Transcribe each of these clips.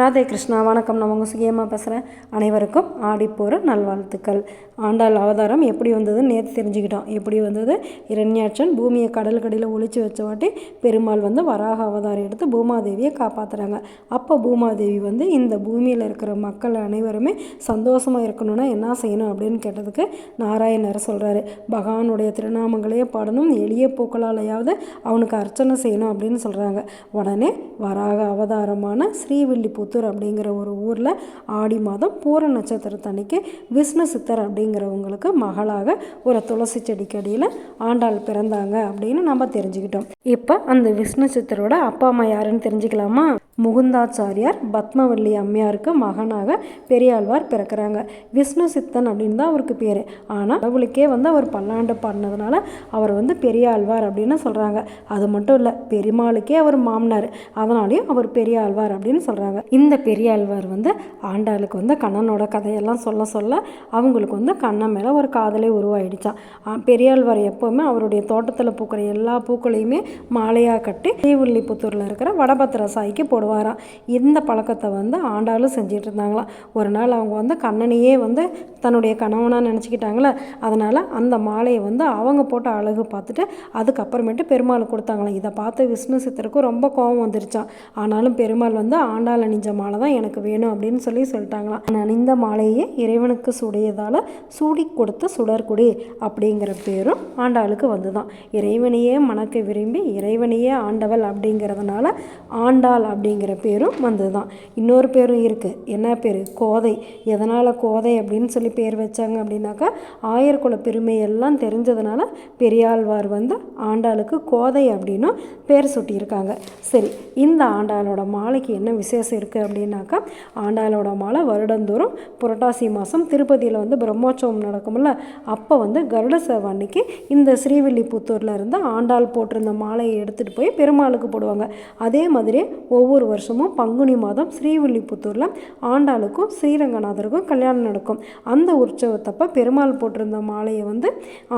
ராதே கிருஷ்ணா வணக்கம். நான் உங்கள் சுகியமாக பேசுகிறேன் அனைவருக்கும் ஆடிப்போகிற நல்வாழ்த்துக்கள். ஆண்டாள் அவதாரம் எப்படி வந்ததுன்னு நேற்று தெரிஞ்சுக்கிட்டோம். எப்படி வந்தது? இரண்யாட்சன் பூமியை கடலுக்கடியில் ஒழிச்சு வச்ச வாட்டி பெருமாள் வந்து வராக அவதாரம் எடுத்து பூமாதேவியை காப்பாற்றுறாங்க அப்போ பூமாதேவி வந்து இந்த பூமியில் இருக்கிற மக்கள் அனைவருமே சந்தோஷமாக இருக்கணும்னா என்ன செய்யணும் அப்படின்னு கேட்டதுக்கு நாராயணர் சொல்கிறாரு பகவானுடைய திருநாமங்களையே பாடணும். எளிய பூக்களாலையாவது அவனுக்கு அர்ச்சனை செய்யணும் அப்படின்னு சொல்கிறாங்க உடனே வராக அவதாரமான ஸ்ரீவில்லிபுத்தூர் அப்படிங்கிற ஒரு ஊரில் ஆடி மாதம் பூர நட்சத்திரத்தன்னைக்கு விஷ்ணு சித்தர் அப்படிங்கிறவங்களுக்கு மகளாக ஒரு துளசி செடிக்கடியில் ஆண்டாள் பிறந்தாங்க அப்படின்னு நம்ம தெரிஞ்சுக்கிட்டோம். இப்போ அந்த விஷ்ணு சித்தரோட அப்பா அம்மா யாருன்னு தெரிஞ்சுக்கலாமா? முகுந்தாச்சாரியார் பத்மவல்லி அம்மையாருக்கு மகனாக பெரியாழ்வார் பிறக்கிறாங்க. விஷ்ணு சித்தன் அப்படின்னு தான் அவருக்கு பேர். ஆனால் கடவுளுக்கே வந்து அவர் பல்லாண்டு பண்ணதுனால அவர் வந்து பெரியாழ்வார் அப்படின்னு சொல்கிறாங்க அது மட்டும் இல்லை பெருமாளுக்கே அவர் மாமனார். அதனாலேயும் அவர் பெரியாழ்வார் அப்படின்னு சொல்கிறாங்க இந்த பெரியாழ்வார் வந்து ஆண்டாளுக்கு வந்து கண்ணனோட கதையெல்லாம் சொல்ல சொல்ல அவங்களுக்கு வந்து கண்ணன் மேலே ஒரு காதலே உருவாயிடுச்சான் பெரியாழ்வார் எப்போவுமே அவருடைய தோட்டத்தில் பூக்கிற எல்லா பூக்களையுமே மாலையாக கட்டி ஸ்ரீவில்லிபுத்தூரில் இருக்கிற வடபத்திர சாய்க்கு போடுவாராம் இந்த பழக்கத்தை வந்து ஆண்டாளும் செஞ்சிட்டு இருந்தாங்களாம் ஒரு நாள் அவங்க வந்து கண்ணனையே வந்து தன்னுடைய கணவனாக நினச்சிக்கிட்டாங்களே? அதனால் அந்த மாலையை வந்து அவங்க போட்ட அழகு பார்த்துட்டு அதுக்கப்புறமேட்டு பெருமாள் கொடுத்தாங்களாம் இதை பார்த்து விஷ்ணு சித்தருக்கு ரொம்ப கோபம் வந்துருச்சான் ஆனாலும் பெருமாள் வந்து ஆண்டாள் அணிஞ்ச மாலை தான் எனக்கு வேணும் அப்படின்னு சொல்லி சொல்லிட்டாங்களாம். நான் அணிந்த மாலையே இறைவனுக்கு சுடையதால் சூடி கொடுத்த சுடர்குடி அப்படிங்கிற பேரும் ஆண்டாளுக்கு வந்து தான் இறைவனையே மணக்க விரும்பி இறைவனையே ஆண்டவள் அப்படிங்கிறதுனால ஆண்டாள் அப்படிங்கிற பேரும் வந்தது தான் இன்னொரு பேரும் இருக்குது என்ன பேர்? கோதை. எதனால் கோதை அப்படின்னு சொல்லி பேர் வச்சாங்க அப்படின்னாக்கா ஆயர்குல பெருமை எல்லாம் தெரிஞ்சதுனால பெரியாழ்வார் வந்து ஆண்டாளுக்கு கோதை அப்படின்னும் பேர் சூட்டியிருக்காங்க. சரி இந்த ஆண்டாளோட மாலைக்கு என்ன விசேஷம் இருக்குது அப்படின்னாக்கா ஆண்டாளோட மாலை வருடந்தோறும் புரட்டாசி மாதம் திருப்பதியில் வந்து பிரம்மோற்சவம் நடக்கும்ல அப்போ வந்து கருட சேவை அன்னைக்கு இந்த ஸ்ரீவில்லிபுத்தூரில் இருந்து ஆண்டாள் போட்டிருந்த மாலையை எடுத்துகிட்டு போய் பெருமாளுக்கு போடுவாங்க. அதே மாதிரி ஒவ்வொரு வருஷமும் பங்குனி மாதம் ஸ்ரீவில்லிபுத்தூரில் ஆண்டாளுக்கும் ஸ்ரீரங்கநாதருக்கும் கல்யாணம் நடக்கும். அந்த உற்சவத்தப்போ பெருமாள் போட்டிருந்த மாலையை வந்து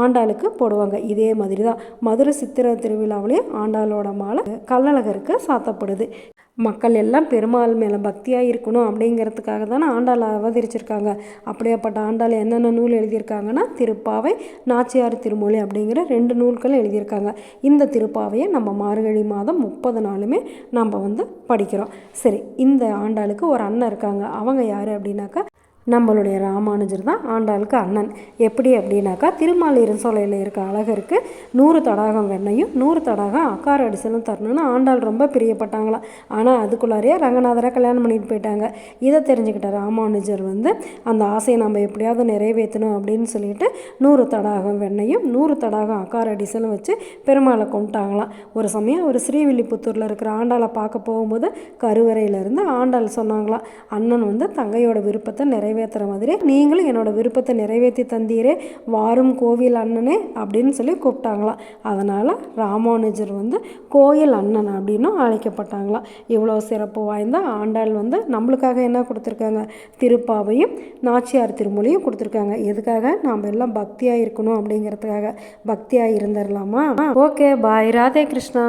ஆண்டாளுக்கு போடுவாங்க. இதே மாதிரி தான் மதுரை சித்திரை திருவிழாவிலேயே ஆண்டாளோட மாலை கல்லழகருக்கு சாத்தப்படுது. மக்கள் எல்லாம் பெருமாள் மேலே பக்தியாக இருக்கணும் அப்படிங்கிறதுக்காக தானே ஆண்டாள் அவதரிச்சிருக்காங்க. அப்படியாப்பட்ட ஆண்டாள் என்னென்ன நூல் எழுதியிருக்காங்கன்னா திருப்பாவை நாச்சியார் திருமொழி அப்படிங்கிற ரெண்டு நூல்கள் எழுதியிருக்காங்க. இந்த திருப்பாவையை நம்ம மார்கழி மாதம் முப்பது நாளுமே நம்ம வந்து படிக்கிறோம். சரி இந்த ஆண்டாளுக்கு ஒரு அண்ணன் இருக்காங்க. அவங்க யார் அப்படின்னாக்கா நம்மளுடைய ராமானுஜர் தான் ஆண்டாளுக்கு அண்ணன். எப்படி அப்படின்னாக்கா திருமாலிரும் சோலையில் இருக்க அழகருக்கு நூறு தடாகம் வெண்ணையும் நூறு தடாகம் அக்கார அடிசலும் தரணும்னு ஆண்டாள் ரொம்ப பிரியப்பட்டாங்களாம் ஆனால் அதுக்குள்ளாரையே ரங்கநாதரை கல்யாணம் பண்ணிட்டு போயிட்டாங்க. இதை தெரிஞ்சுக்கிட்ட ராமானுஜர் வந்து அந்த ஆசையை நம்ம எப்படியாவது நிறைவேற்றணும் அப்படின்னு சொல்லிட்டு நூறு தடாகம் வெண்ணையும் நூறு தடாகம் அக்கார அடிசலும் வச்சு பெருமாளை கொண்டுட்டாங்களாம் ஒரு சமயம் ஒரு ஸ்ரீவில்லிபுத்தூரில் இருக்கிற ஆண்டாளை பார்க்க போகும்போது கருவறையிலேருந்து ஆண்டாள் சொன்னாங்களாம். அண்ணன் வந்து தங்கையோட விருப்பத்தை நிறைவேற்றுற மாதிரி நீங்களும் என்னோட விருப்பத்தை நிறைவேற்றி தந்தீரே. வாரும் கோவில் அண்ணனே அப்படின்னு சொல்லி கூப்பிட்டாங்களாம் அதனால் ராமானுஜர் வந்து கோயில் அண்ணன் அப்படின்னும் அழைக்கப்பட்டாங்களாம் இவ்வளோ சிறப்பு வாய்ந்த ஆண்டாள் வந்து நம்மளுக்காக என்ன கொடுத்துருக்காங்க? திருப்பாவையும் நாச்சியார் திருமொழியும் கொடுத்துருக்காங்க. எதுக்காக? நாம் எல்லாம் பக்தியாக இருக்கணும் அப்படிங்கிறதுக்காக. பக்தியாக இருந்துடலாமா ஓகே பாய். ராதே கிருஷ்ணா.